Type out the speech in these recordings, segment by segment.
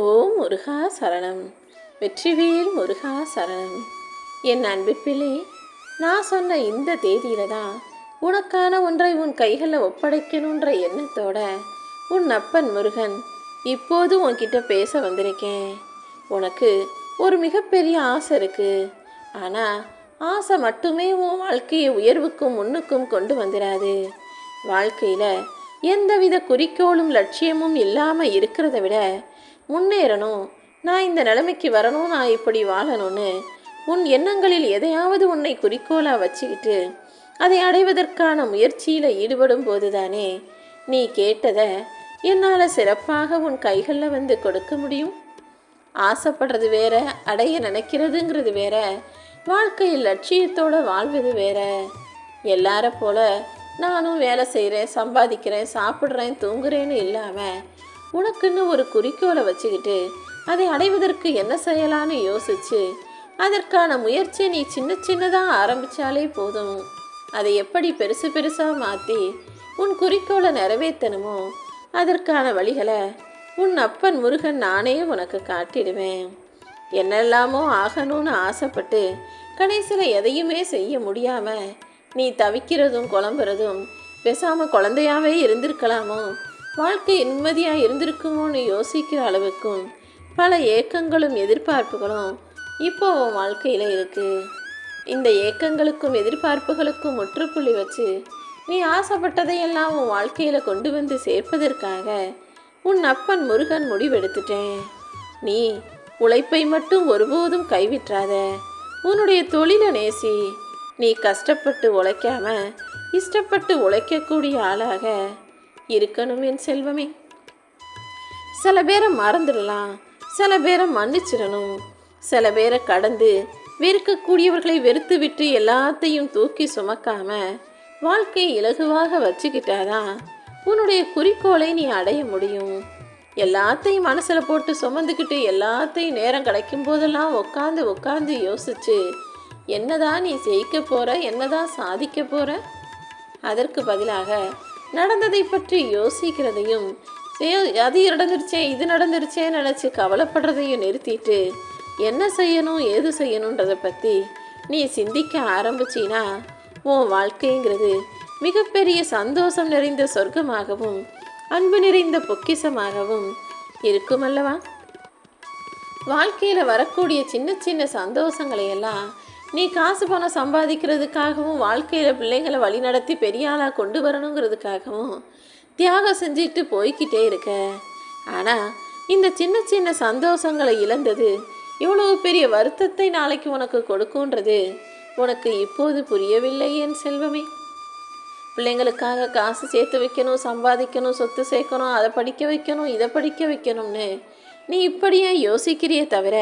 ஓம் முருகா சரணம். வெற்றிவேல் முருகா சரணம். என் அன்பு பிள்ளை நான் சொன்ன இந்த தேதியில தான் உனக்கான ஒன்றை உன் கைகளில் ஒப்படைக்கணுன்ற எண்ணத்தோட உன் அப்பன் முருகன் இப்போது உன்கிட்ட பேச வந்திருக்கேன். உனக்கு ஒரு மிகப்பெரிய ஆசை இருக்கு. ஆனால் ஆசை மட்டுமே உன் வாழ்க்கையை உயர்வுக்கும் முன்னுக்கும் கொண்டு வந்துடாது வாழ்க்கையில் எந்தவித குறிக்கோளும் லட்சியமும் இல்லாமல் இருக்கிறத விட முன்னேறணும். நான் இந்த நிலைமைக்கு வரணும் நான் இப்படி வாழணும்னு உன் எண்ணங்களில் எதையாவது உன்னை குறிக்கோளாக வச்சுக்கிட்டு அதை அடைவதற்கான முயற்சியில் ஈடுபடும் போதுதானே? நீ கேட்டதை என்னால் சிறப்பாக உன் கைகளில் வந்து கொடுக்க முடியும்? ஆசைப்படுறது வேற அடைய நினைக்கிறதுங்கிறது வேற வாழ்க்கையில் லட்சியத்தோடு வாழ்வது வேற. எல்லார போல நானும் வேலை செய்கிறேன் சம்பாதிக்கிறேன் சாப்பிட்றேன் தூங்குறேன்னு இல்லாமல் உனக்குன்னு ஒரு குறிக்கோளை வச்சுக்கிட்டு அதை அடைவதற்கு என்ன செய்யலான்னு யோசிச்சு அதற்கான முயற்சியை நீ சின்ன சின்னதாக ஆரம்பித்தாலே போதும். அதை எப்படி பெருசு பெருசாக மாற்றி உன் குறிக்கோளை நிறைவேற்றணுமோ அதற்கான வழிகளை உன் அப்பன் முருகன் நானே உனக்கு காட்டிடுவேன். என்னெல்லாமோ ஆகணும்னு ஆசைப்பட்டு கடைசியில் எதையுமே செய்ய முடியாமல் நீ தவிக்கிறதும் குழம்புறதும் பேசாமல் குழந்தையாவே இருந்திருக்கலாமோ? வாழ்க்கை நிம்மதியாக இருந்திருக்குமோன்னு யோசிக்கிற அளவுக்கும் பல ஏக்கங்களும் எதிர்பார்ப்புகளும் இப்போ உன் வாழ்க்கையில் இருக்குது இந்த ஏக்கங்களுக்கும் எதிர்பார்ப்புகளுக்கும் முற்றுப்புள்ளி வச்சு நீ ஆசைப்பட்டதையெல்லாம் உன் வாழ்க்கையில் கொண்டு வந்து சேர்ப்பதற்காக உன் அப்பன் முருகன் முடிவெடுத்துட்டேன். நீ உழைப்பை மட்டும் ஒருபோதும் கைவிட்றாத உன்னுடைய தொழிலை நேசி நீ கஷ்டப்பட்டு உழைக்காம இஷ்டப்பட்டு உழைக்கக்கூடிய ஆளாக இருக்கணும் என் செல்வமே. சில பேரை மறந்துடலாம் சில பேரை மன்னிச்சிடணும். சில பேரை கடந்து வெறுக்கக்கூடியவர்களை வெறுத்து விட்டு எல்லாத்தையும் தூக்கி சுமக்காம வாழ்க்கையை இலகுவாக வச்சுக்கிட்டாதான் உன்னுடைய குறிக்கோளை நீ அடைய முடியும். எல்லாத்தையும் மனசில் போட்டு சுமந்துக்கிட்டு எல்லாத்தையும் நேரம் கிடைக்கும் போதெல்லாம் உட்காந்து உட்காந்து யோசிச்சு என்னதான் நீ ஜெயிக்க போகிற என்னதான் சாதிக்க போகிற அதற்கு பதிலாக நடந்ததை பற்றி யோசிக்கிறதையும் அது நடந்துருச்சே இது நடந்துருச்சே நினச்சி கவலைப்படுறதையும் நிறுத்திட்டு என்ன செய்யணும் ஏது செய்யணுன்றதை பற்றி நீ சிந்திக்க ஆரம்பிச்சினா உன் வாழ்க்கைங்கிறது மிகப்பெரிய சந்தோஷம் நிறைந்த சொர்க்கமாகவும் அன்பு நிறைந்த பொக்கிஷமாகவும் இருக்குமல்லவா? வாழ்க்கையில் வரக்கூடிய சின்ன சின்ன சந்தோஷங்களையெல்லாம் நீ காசு பணம் சம்பாதிக்கிறதுக்காகவும் வாழ்க்கையில் பிள்ளைங்களை வழிநடத்தி பெரிய ஆளாக கொண்டு வரணுங்கிறதுக்காகவும் தியாகம் செஞ்சுட்டு போய்க்கிட்டே இருக்க. ஆனால் இந்த சின்ன சின்ன சந்தோஷங்களை இழந்தது இவ்வளவு பெரிய வருத்தத்தை நாளைக்கு உனக்கு கொடுக்குன்றது உனக்கு இப்போது புரியவில்லை என் செல்வமே. பிள்ளைங்களுக்காக காசு சேர்த்து வைக்கணும் சம்பாதிக்கணும் சொத்து சேர்க்கணும் அதை படிக்க வைக்கணும் இதை படிக்க வைக்கணும்னு நீ இப்படியே யோசிக்கிறியே தவிர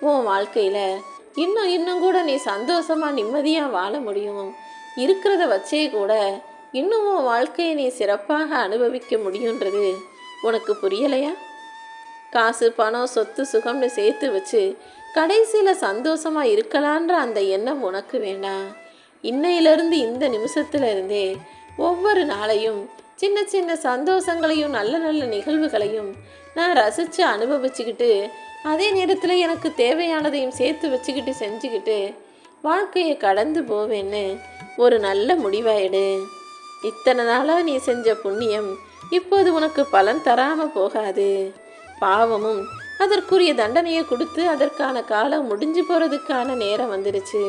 உன் வாழ்க்கையில் இன்னும் இன்னும் கூட நீ சந்தோஷமாக நிம்மதியாக வாழ முடியும். இருக்கிறத வச்சே கூட இன்னும் உன் வாழ்க்கையை நீ சிறப்பாக அனுபவிக்க முடியுன்றது உனக்கு புரியலையா? காசு பணம் சொத்து சுகம்னு சேர்த்து வச்சு கடைசியில் சந்தோஷமாக இருக்கலான்ற அந்த எண்ணம் உனக்கு வேண்டாம். இன்னையிலிருந்து இந்த நிமிஷத்துல இருந்தே ஒவ்வொரு நாளையும் சின்ன சின்ன சந்தோஷங்களையும் நல்ல நல்ல நிகழ்வுகளையும் நான் ரசித்து அனுபவிச்சுக்கிட்டு அதே நேரத்தில் எனக்கு தேவையானதையும் சேர்த்து வச்சுக்கிட்டு செஞ்சுக்கிட்டு வாழ்க்கையை கடந்து போவேன்னு ஒரு நல்ல முடிவாயிடு. இத்தனை நாளாக நீ செஞ்ச புண்ணியம் இப்போது உனக்கு பலன் தராமல் போகாது. பாவமும் அதற்குரிய தண்டனையை கொடுத்து அதற்கான காலம் முடிஞ்சு போகிறதுக்கான நேரம் வந்துடுச்சு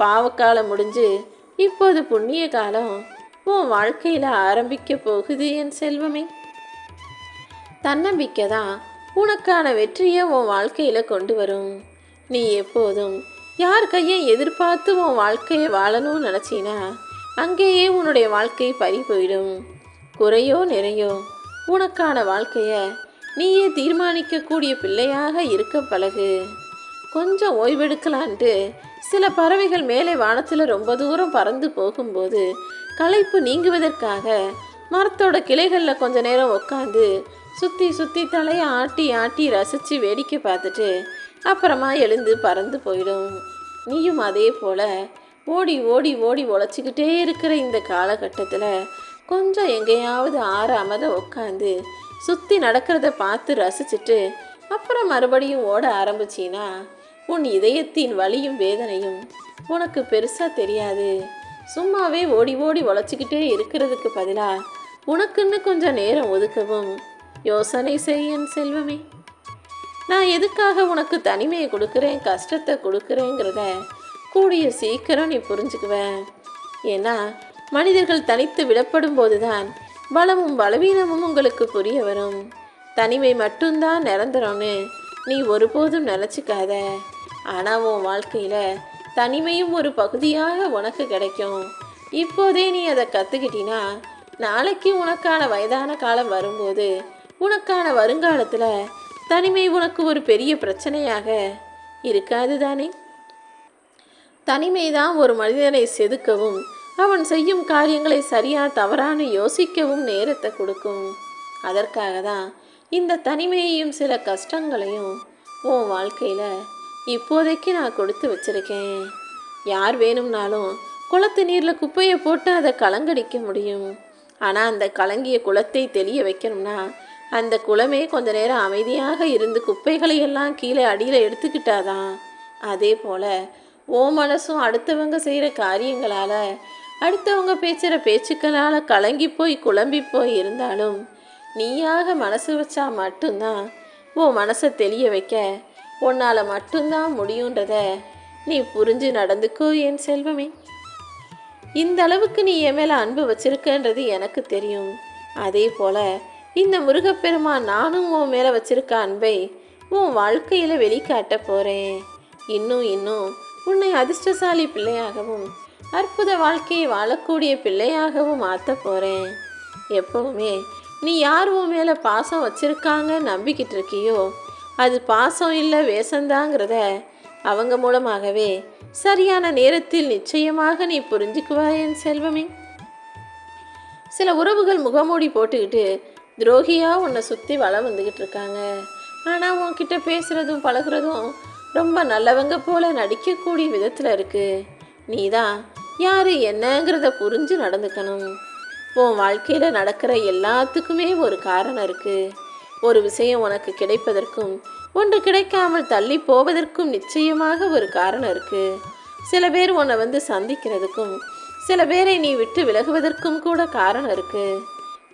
பாவக்காலம் முடிஞ்சு இப்போது புண்ணிய காலம் உன் வாழ்க்கையில் ஆரம்பிக்க போகுது என் செல்வமே. தன்னம்பிக்கை தான் உனக்கான வெற்றியை உன் வாழ்க்கையில் கொண்டு வரும். நீ எப்போதும் யார் கையை எதிர்பார்த்து உன் வாழ்க்கையை வாழணும்னு நினச்சினா அங்கேயே உன்னுடைய வாழ்க்கை பறி போயிடும். குறையோ நிறையோ உனக்கான வாழ்க்கையை நீயே தீர்மானிக்கக்கூடிய பிள்ளையாக இருக்க பழகு. கொஞ்சம் ஓய்வெடுக்கலான்ட்டு சில பறவைகள் மேலே வானத்தில் ரொம்ப தூரம் பறந்து போகும்போது களைப்பு நீங்குவதற்காக மரத்தோட கிளைகளில் கொஞ்ச நேரம் உட்காந்து சுற்றி சுற்றி தலையை ஆட்டி ஆட்டி ரசித்து வேடிக்கை பார்த்துட்டு அப்புறமா எழுந்து பறந்து போயிடும். நீயும் அதே போல் ஓடி ஓடி ஓடி உழைச்சிக்கிட்டே இருக்கிற இந்த காலகட்டத்தில் கொஞ்சம் எங்கேயாவது ஆறாமத உட்காந்து சுற்றி நடக்கிறத பார்த்து ரசிச்சுட்டு அப்புறம் மறுபடியும் ஓட ஆரம்பிச்சின்னா உன் இதயத்தின் வலியும் வேதனையும் உனக்கு பெருசாக தெரியாது. சும்மாவே ஓடி ஓடி உழைச்சிக்கிட்டே இருக்கிறதுக்கு பதிலாக உனக்குன்னு கொஞ்சம் நேரம் ஒதுக்கவும். யோசனை செய்யன் செல்வமே. நான் எதுக்காக உனக்கு தனிமையை கொடுக்குறேன் கஷ்டத்தை கொடுக்குறேங்கிறத கூடிய சீக்கிரம் நீ புரிஞ்சுக்குவேன். ஏன்னா மனிதர்கள் தனித்து விடப்படும் போதுதான் பலமும் பலவீனமும் உங்களுக்கு புரிய வரும். தனிமை மட்டும்தான் நிரந்தரம்னு நீ ஒருபோதும் நினச்சிக்காத. ஆனால் உன் வாழ்க்கையில் தனிமையும் ஒரு பகுதியாக உனக்கு கிடைக்கும். இப்போதே நீ அதை கற்றுக்கிட்டினா நாளைக்கு உனக்கான வயதான காலம் வரும்போது உனக்கான வருங்காலத்தில் தனிமை உனக்கு ஒரு பெரிய பிரச்சனையாக இருக்காது தானே தனிமைதான் ஒரு மனிதனை செதுக்கவும் அவன் செய்யும் காரியங்களை சரியா தவறான யோசிக்கவும் நேரத்தை கொடுக்கும். அதற்காக தான் இந்த தனிமையையும் சில கஷ்டங்களையும் உன் வாழ்க்கையில் இப்போதைக்கு நான் கொடுத்து வச்சிருக்கேன். யார் வேணும்னாலும் குளத்து நீரில் குப்பையை போட்டு அதை கலங்கடிக்க முடியும். ஆனால் அந்த கலங்கிய குளத்தை தெளிய வைக்கணும்னா அந்த குளமே கொஞ்ச நேரம் அமைதியாக இருந்து குப்பைகளை எல்லாம் கீழே அடியில் எடுத்துக்கிட்டாதான் அதே போல் ஓ மனசும் அடுத்தவங்க செய்கிற காரியங்களால் அடுத்தவங்க பேசுகிற பேச்சுக்களால் கலங்கி போய் குழம்பி போய் இருந்தாலும் நீயாக மனசு வச்சா மட்டும்தான் உன் மனசை தெளிய வைக்க உன்னால் மட்டும்தான் முடியுன்றத நீ புரிஞ்சு நடந்துக்கோ என் செல்வமே. இந்த அளவுக்கு நீ என் மேலே அன்பு வச்சிருக்கன்றது எனக்கு தெரியும். அதே போல் இந்த முருகப்பெருமான் நானும் உன் மேலே வச்சிருக்க அன்பை உன் வாழ்க்கையில் வெளிக்காட்ட போகிறேன் இன்னும் இன்னும் உன்னை அதிர்ஷ்டசாலி பிள்ளையாகவும் அற்புத வாழ்க்கையை வாழக்கூடிய பிள்ளையாகவும் மாற்ற போகிறேன் எப்பவுமே நீ யார் உன் மேலே பாசம் வச்சுருக்காங்க நம்பிக்கிட்டு இருக்கியோ அது பாசம் இல்லை வேஷந்தாங்கிறத அவங்க மூலமாகவே சரியான நேரத்தில் நிச்சயமாக நீ புரிஞ்சுக்குவாய் என் செல்வமே. சில உறவுகள் முகமூடி போட்டுக்கிட்டு துரோகியாக உன்னை சுற்றி வளம் வந்துக்கிட்டு இருக்காங்க. ஆனால் உன்கிட்ட பேசுகிறதும் பழகுறதும் ரொம்ப நல்லவங்க போல நடிக்கக்கூடிய விதத்தில் இருக்குது நீ தான் யார் என்னங்கிறத புரிஞ்சு நடந்துக்கணும். உன் வாழ்க்கையில் நடக்கிற எல்லாத்துக்குமே ஒரு காரணம் இருக்குது ஒரு விஷயம் உனக்கு கிடைப்பதற்கும் ஒன்று கிடைக்காமல் தள்ளி போவதற்கும் நிச்சயமாக ஒரு காரணம் இருக்குது சில பேர் உன்னை வந்து சந்திக்கிறதுக்கும் சில பேரை நீ விட்டு விலகுவதற்கும் கூட காரணம் இருக்குது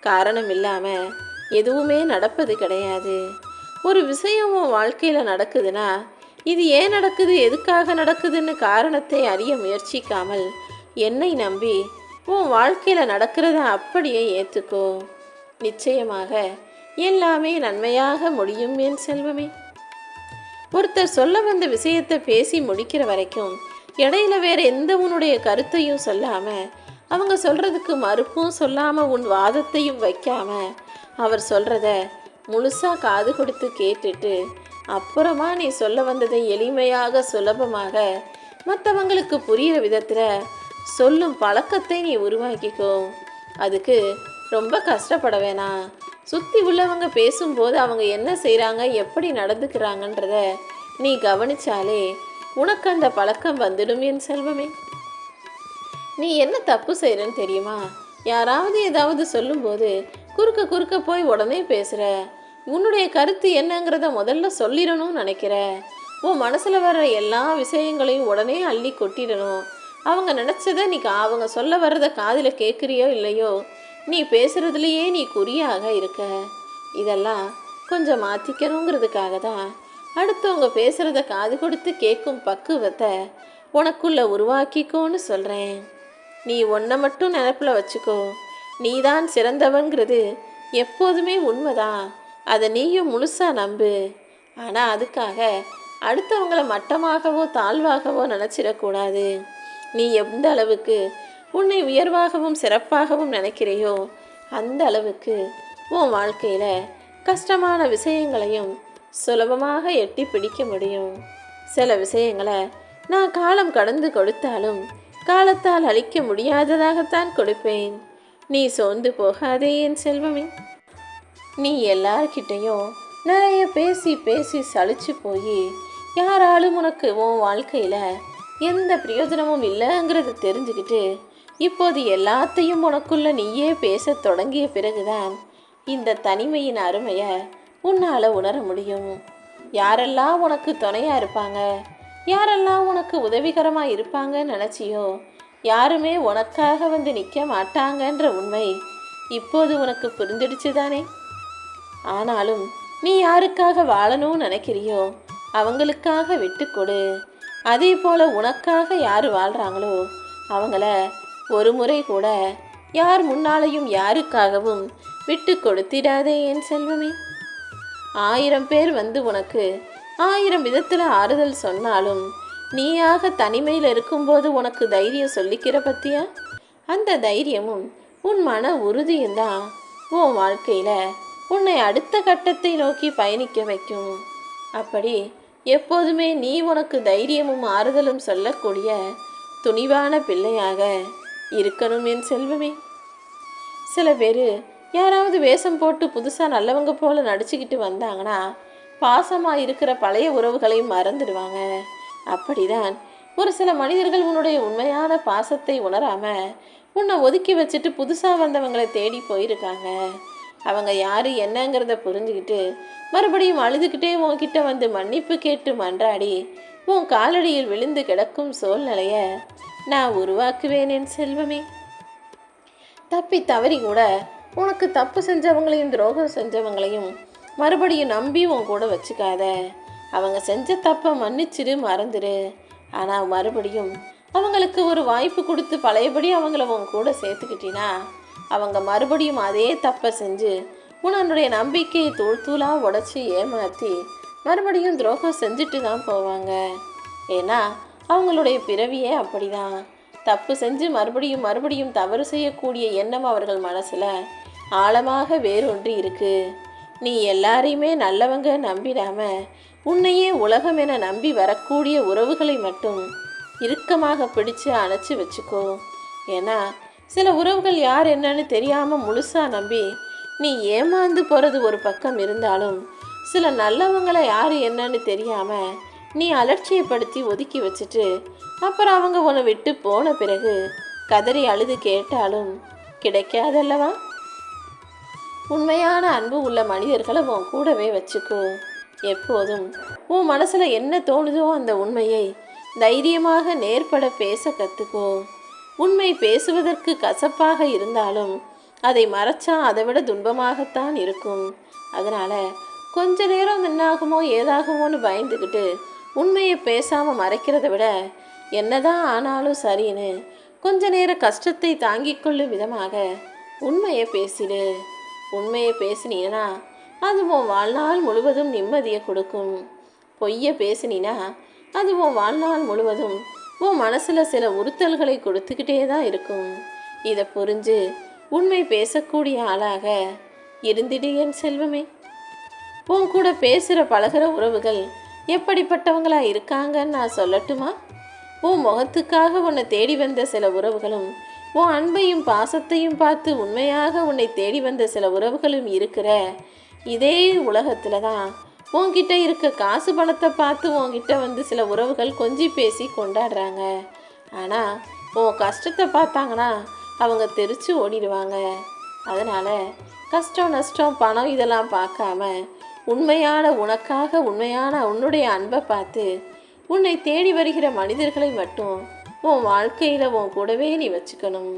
காரணம் இல்லாமல் எதுவுமே நடப்பது கிடையாது. ஒரு விஷயம் உன் வாழ்க்கையில் நடக்குதுன்னா இது ஏன் நடக்குது எதுக்காக நடக்குதுன்னு காரணத்தை அறிய முயற்சிக்காமல் என்னை நம்பி உன் வாழ்க்கையில் நடக்கிறத அப்படியே ஏற்றுக்கோ நிச்சயமாக எல்லாமே நன்மையாக முடியும் என் செல்வமே. ஒருத்தர் சொல்ல வந்த விஷயத்தை பேசி முடிக்கிற வரைக்கும் இடையில வேற எந்த உன்னுடைய கருத்தையும் சொல்லாமல் அவங்க சொல்கிறதுக்கு மறுப்பும் சொல்லாமல் உன் வாதத்தையும் வைக்காம அவர் சொல்கிறத முழுசாக காது கொடுத்து கேட்டுட்டு அப்புறமா நீ சொல்ல வந்ததை எளிமையாக சுலபமாக மற்றவங்களுக்கு புரியிற விதத்தில் சொல்லும் பழக்கத்தை நீ உருவாக்கிக்கோ. அதுக்கு ரொம்ப கஷ்டப்பட வேணாம். சுற்றி உள்ளவங்க பேசும்போது அவங்க என்ன செய்கிறாங்க எப்படி நடந்துக்கிறாங்கன்றத நீ கவனிச்சாலே உனக்கு அந்த பழக்கம் வந்துடும் என் செல்வமே. நீ என்ன தப்பு செய்கிறன்னு தெரியுமா? யாராவது ஏதாவது சொல்லும்போது குறுக்க குறுக்க போய் உடனே பேசுகிற உன்னுடைய கருத்து என்னங்கிறத முதல்ல சொல்லிடணும்னு நினைக்கிற. உன் மனசில் வர்ற எல்லா விஷயங்களையும் உடனே அள்ளி கொட்டிடணும். அவங்க நினச்சதை நீ அவங்க சொல்ல வர்றத காதில் கேட்குறியோ இல்லையோ நீ பேசுகிறதுலையே நீ குறியாக இருக்க. இதெல்லாம் கொஞ்சம் மாற்றிக்கணுங்கிறதுக்காக தான் அடுத்தவங்க பேசுகிறத காது கொடுத்து கேட்கும் பக்குவத்தை உனக்குள்ளே உருவாக்கிக்கோன்னு சொல்கிறேன் நீ ஒன்றை மட்டும் நினப்பில் வச்சுக்கோ. நீதான் சிறந்தவன்கிறது எப்போதுமே உண்மைதான். அதை நீயும் முழுசாக நம்பு. ஆனால் அதுக்காக அடுத்தவங்கள மட்டமாகவோ தாழ்வாகவோ நினச்சிடக்கூடாது. நீ எந்த அளவுக்கு உன்னை உயர்வாகவும் சிறப்பாகவும் நினைக்கிறையோ அந்த அளவுக்கு உன் வாழ்க்கையில் கஷ்டமான விஷயங்களையும் சுலபமாக எட்டி பிடிக்க முடியும். சில விஷயங்களை நான் காலம் கடந்து கொடுத்தாலும் காலத்தால் அழிக்க முடியாததாகத்தான் கொடுப்பேன். நீ சோர்ந்து போகாதே என் செல்வமே. நீ எல்லார்கிட்டையும் நிறைய பேசி பேசி சளிச்சு போய் யாராலும் உனக்கு உன் வாழ்க்கையில் எந்த பிரயோஜனமும் இல்லைங்கிறத தெரிஞ்சுக்கிட்டு இப்போது எல்லாத்தையும் உனக்குள்ள நீயே பேச தொடங்கிய பிறகுதான் இந்த தனிமையின் அருமையை உன்னால் உணர முடியும். யாரெல்லாம் உனக்கு துணையாக இருப்பாங்க யாரெல்லாம் உனக்கு உதவிகரமாக இருப்பாங்கன்னு நினச்சியோ யாருமே உனக்காக வந்து நிற்க மாட்டாங்கன்ற உண்மை இப்போது உனக்கு புரிஞ்சிடுச்சு தானே? ஆனாலும் நீ யாருக்காக வாழணும்னு நினைக்கிறியோ அவங்களுக்காக விட்டு கொடு. அதே போல் உனக்காக யார் வாழ்கிறாங்களோ அவங்கள ஒரு முறை கூட யார் முன்னாலையும் யாருக்காகவும் விட்டு கொடுத்திடாதே என் செல்வமே. ஆயிரம் பேர் வந்து உனக்கு ஆயிரம் விதத்தில் ஆறுதல் சொன்னாலும் நீயாக தனிமையில் இருக்கும்போது உனக்கு தைரியம் சொல்லிக்கிற பத்தியா? அந்த தைரியமும் உன் மன உறுதியும் தான் உன் வாழ்க்கையில் உன்னை அடுத்த கட்டத்தை நோக்கி பயணிக்க வைக்கும். அப்படி எப்போதுமே நீ உனக்கு தைரியமும் ஆறுதலும் சொல்லக்கூடிய துணிவான பிள்ளையாக இருக்கணும் என் செல்வமே. சில பேர் யாராவது வேஷம் போட்டு புதுசாக நல்லவங்க போல் நடிச்சுக்கிட்டு வந்தாங்கன்னா பாசமாக இருக்கிற பழைய உறவுகளையும் மறந்துடுவாங்க. அப்படிதான் ஒரு சில மனிதர்கள் உன்னுடைய உண்மையான பாசத்தை உணராம உன்னை ஒதுக்கி வச்சுட்டு புதுசாக வந்தவங்களை தேடி போயிருக்காங்க. அவங்க யார் என்னங்கிறத புரிஞ்சுக்கிட்டு மறுபடியும் அழுதுகிட்டே உன்கிட்ட வந்து மன்னிப்பு கேட்டு மன்றாடி உன் காலடியில் விழுந்து கிடக்கும் சூழ்நிலையை நான் உருவாக்குவேன் என் செல்வமே. தப்பி தவறி கூட உனக்கு தப்பு செஞ்சவங்களையும் துரோகம் செஞ்சவங்களையும் மறுபடியும் நம்பி உன் கூட வச்சுக்காத. அவங்க செஞ்ச தப்பை மன்னிச்சிடு மறந்துடு. ஆனால் மறுபடியும் அவங்களுக்கு ஒரு வாய்ப்பு கொடுத்து பழையபடி அவங்கள உன் கூட சேர்த்துக்கிட்டினா அவங்க மறுபடியும் அதே தப்பை செஞ்சு உன்னுடைய நம்பிக்கையை தூள் தூளாக உடச்சி ஏமாற்றி மறுபடியும் துரோகம் செஞ்சுட்டு தான் போவாங்க. ஏன்னா அவங்களுடைய பிறவியே அப்படிதான். தப்பு செஞ்சு மறுபடியும் மறுபடியும் தவறு செய்யக்கூடிய எண்ணம் அவர்கள் மனசில் ஆழமாக வேரூன்றி இருக்குது நீ எல்லாரையுமே நல்லவங்க நம்பிடாம உன்னையே உலகம் என நம்பி வரக்கூடிய உறவுகளை மட்டும் இறுக்கமாக பிடிச்சு அணைச்சி வச்சுக்கோ. ஏன்னா சில உறவுகள் யார் என்னன்னு தெரியாமல் முழுசாக நம்பி நீ ஏமாந்து போகிறது ஒரு பக்கம் இருந்தாலும் சில நல்லவங்களை யார் என்னன்னு தெரியாமல் நீ அலட்சியப்படுத்தி ஒதுக்கி வச்சுட்டு அப்புறம் அவங்க உன்னை விட்டு போன பிறகு கதறி அழுது கேட்டாலும் கிடைக்காதல்லவா? உண்மையான அன்பு உள்ள மனிதர்களை உன் கூடவே வச்சுக்கோ. எப்போதும் உன் மனசில் என்ன தோணுதோ அந்த உண்மையை தைரியமாக நேர்பட பேச கற்றுக்கோ உண்மை பேசுவதற்கு கசப்பாக இருந்தாலும் அதை மறைச்சா அதை விட துன்பமாகத்தான் இருக்கும். அதனால் கொஞ்ச நேரம் என்னாகுமோ ஏதாகுமோன்னு பயந்துக்கிட்டு உண்மையை பேசாமல் மறைக்கிறத விட என்னதான் ஆனாலும் சரின்னு கொஞ்ச நேர கஷ்டத்தை தாங்கிக் கொள்ளும் விதமாக உண்மையை பேசிடு. உண்மையை பேசினீன்னா அது உன் வாழ்நாள் முழுவதும் நிம்மதியை கொடுக்கும். பொய்யை பேசினீனா அது உன் வாழ்நாள் முழுவதும் உன் மனசில் சில உறுத்தல்களை கொடுத்துக்கிட்டே தான் இருக்கும். இதை புரிஞ்சு உண்மை பேசக்கூடிய ஆளாக இருந்திடு என் செல்வமே. உன் கூட பேசுகிற பழகிற உறவுகள் எப்படிப்பட்டவங்களா இருக்காங்கன்னு நான் சொல்லட்டுமா? உன் முகத்துக்காக உன்னை தேடி வந்த சில உறவுகளும் உன் அன்பையும் பாசத்தையும் பார்த்து உண்மையாக உன்னை தேடி வந்த சில உறவுகளும் இருக்கிற இதே உலகத்தில் தான் உன்கிட்ட இருக்க காசு பணத்தை பார்த்து உன்கிட்ட வந்து சில உறவுகள் கொஞ்சி பேசி கொண்டாடுறாங்க. ஆனால் உன் கஷ்டத்தை பார்த்தாங்கன்னா அவங்க தெரிச்சு ஓடிடுவாங்க. அதனால் கஷ்டம் நஷ்டம் பணம் இதெல்லாம் பார்க்காம உண்மையான உனக்காக உண்மையான உன்னுடைய அன்பை பார்த்து உன்னை தேடி வருகிற மனிதர்களை மட்டும் உன் வாழ்க்கையில் உன் கூடவே நீ வச்சுக்கணும்.